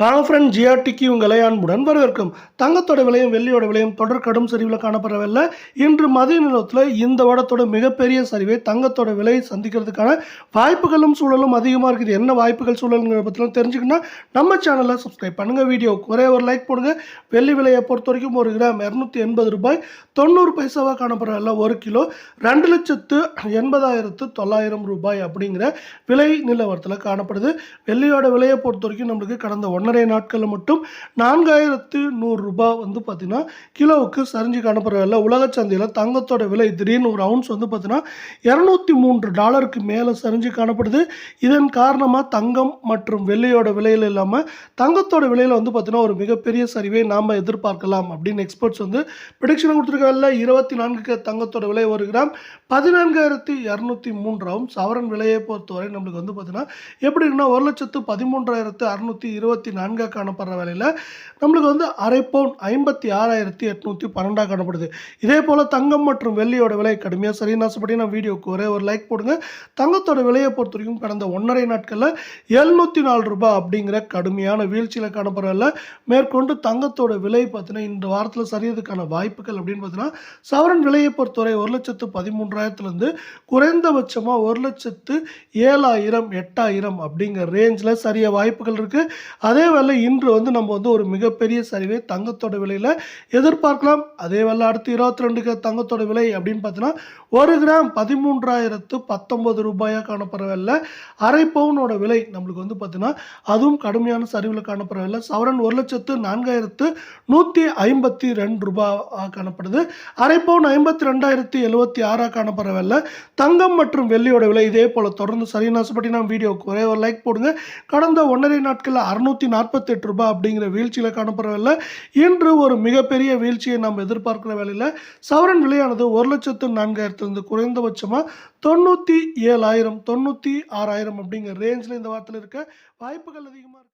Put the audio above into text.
வாங்க ஃப்ரெண்ட் ஜிஆர்டிக்கு உங்களை அன்புடன் வரவேற்கும். தங்கத்தோட விலையும் வெள்ளியோட விலையும் தொடர் கடும் சரிவில் காணப்படவில்லை. இன்று மதிய நிலத்தில் இந்த வாரத்தோட மிகப்பெரிய சரிவை தங்கத்தோட விலை சந்திக்கிறதுக்கான வாய்ப்புகளும் சூழலும் அதிகமாக இருக்குது. என்ன வாய்ப்புகள் சூழலுங்கிற பற்றிலாம் தெரிஞ்சுக்கணும்னா நம்ம சேனலை சப்ஸ்கிரைப் பண்ணுங்கள் வீடியோ ஒரே ஒரு லைக் போடுங்க. வெள்ளி விலையை பொறுத்த வரைக்கும் ஒரு கிராம் இரநூத்தி எண்பது ரூபாய் தொண்ணூறு பைசாவாக காணப்படவில்லை ஒரு கிலோ. ரெண்டு லட்சத்து எண்பதாயிரத்து தொள்ளாயிரம் ரூபாய் அப்படிங்கிற விலை நிலவரத்தில் காணப்படுது. வெள்ளியோட விலையை பொறுத்த வரைக்கும் நம்மளுக்கு கடந்த ஒன்றரை நாட்களில் மட்டும் நான்காயிரத்து நூறு ரூபாய் வந்து பார்த்திங்கன்னா கிலோவுக்கு சரிஞ்சு காணப்படுறதில்ல உலக சந்தையில் தங்கத்தோட விலை திடீர்னு ஒரு அவுன்ஸ் வந்து பார்த்திங்கன்னா இரநூத்தி மூன்று டாலருக்கு மேலே சரிஞ்சு காணப்படுது. இதன் காரணமாக தங்கம் மற்றும் வெள்ளியோட விலையில் இல்லாமல் தங்கத்தோட விலையில் வந்து பார்த்திங்கன்னா ஒரு மிகப்பெரிய சரிவை நாம் எதிர்பார்க்கலாம் அப்படின்னு எக்ஸ்பர்ட்ஸ் வந்து ப்ரிடிக்ஷன் கொடுத்துருக்காங்கல்ல. இருபத்தி நான்குக்கு தங்கத்தோட விலை ஒரு கிராம் பதினான்காயிரத்தி இரநூத்தி மூன்றாவும் சவரன் விலையை பொறுத்தவரை நம்மளுக்கு வந்து பார்த்தீங்கன்னா எப்படி இருக்குன்னா ஒரு லட்சத்து பதிமூன்றாயிரத்து அறுநூற்றி இருபத்தி நான்காக காணப்படுற விலையில் நம்மளுக்கு வந்து அரை பவுன் ஐம்பத்தி ஆறாயிரத்தி எட்நூற்றி பன்னெண்டாக காணப்படுது. இதே போல் தங்கம் மற்றும் வெள்ளியோட விலை கடுமையாக சரின்னு ஆசைப்படி நான் வீடியோக்கு ஒரே ஒரு லைக் போடுங்க. தங்கத்தோட விலையை பொறுத்த வரைக்கும் கடந்த ஒன்றரை நாட்களில் எழுநூற்றி நாலு ரூபாய் அப்படிங்கிற கடுமையான வீழ்ச்சியில் காணப்படுறதில்ல மேற்கொண்டு தங்கத்தோட விலை பார்த்தீங்கன்னா இந்த வாரத்தில் சரியதுக்கான வாய்ப்புகள் அப்படின்னு பார்த்தீங்கன்னா சவரன் விலையை பொறுத்தவரை ஒரு லட்சத்து பதிமூன்றாயிரத்துலேருந்து குறைந்தபட்சமாக ஒரு லட்சத்து ஏழாயிரம் எட்டாயிரம் அப்படிங்கிற ரேஞ்சில் சரிய வாய்ப்புகள் இருக்குது அதே வேளை இன்று வந்து நம்ம வந்து ஒரு மிகப்பெரிய சரிவை தங்கத்தோட விலையில் எதிர்பார்க்கலாம். அதே வேளை அடுத்து இருபத்தி ரெண்டுக்கு தங்கத்தோட விலை அப்படின்னு பார்த்தீங்கன்னா ஒரு கிராம் பதிமூன்றாயிரத்து பத்தொன்பது ரூபாயாக காணப்படவில்லை. அரை பவுனோட விலை நம்மளுக்கு வந்து பார்த்தீங்கன்னா அதுவும் கடுமையான சரிவில் காணப்படவில்லை. சவரன் ஒரு லட்சத்து நான்காயிரத்து நூற்றி ஐம்பத்தி ரெண்டு ரூபாவாக காணப்படுது. அரை பவுன் ஐம்பத்தி ரெண்டாயிரத்தி எழுபத்தி ஆறாக காணப்படவில்லை. தங்கம் மற்றும் வெள்ளியோட விலை இதே போல் தொடர்ந்து சரியான ஆசைப்பட்டு நான் வீடியோக்கு ஒரே ஒரு லைக் போடுங்க. கடந்த ஒன்றரை நாட்களில் அறுநூற்றி நாற்பத்தெட்டு ரூபாய் அப்படிங்கிற வீழ்ச்சியில் காணப்படவில்லை இன்று ஒரு மிகப்பெரிய வீழ்ச்சியை நாம் எதிர்பார்க்கிற வேலையில் சவரன் விலையானது ஒரு லட்சத்து நான்காயிரத்துலேருந்து குறைந்தபட்சமாக தொண்ணூற்றி ஏழாயிரம் தொண்ணூற்றி ஆறாயிரம் அப்படிங்கிற ரேஞ்சில் இந்த வாரத்தில் இருக்க வாய்ப்புகள் அதிகமாக இருக்கு.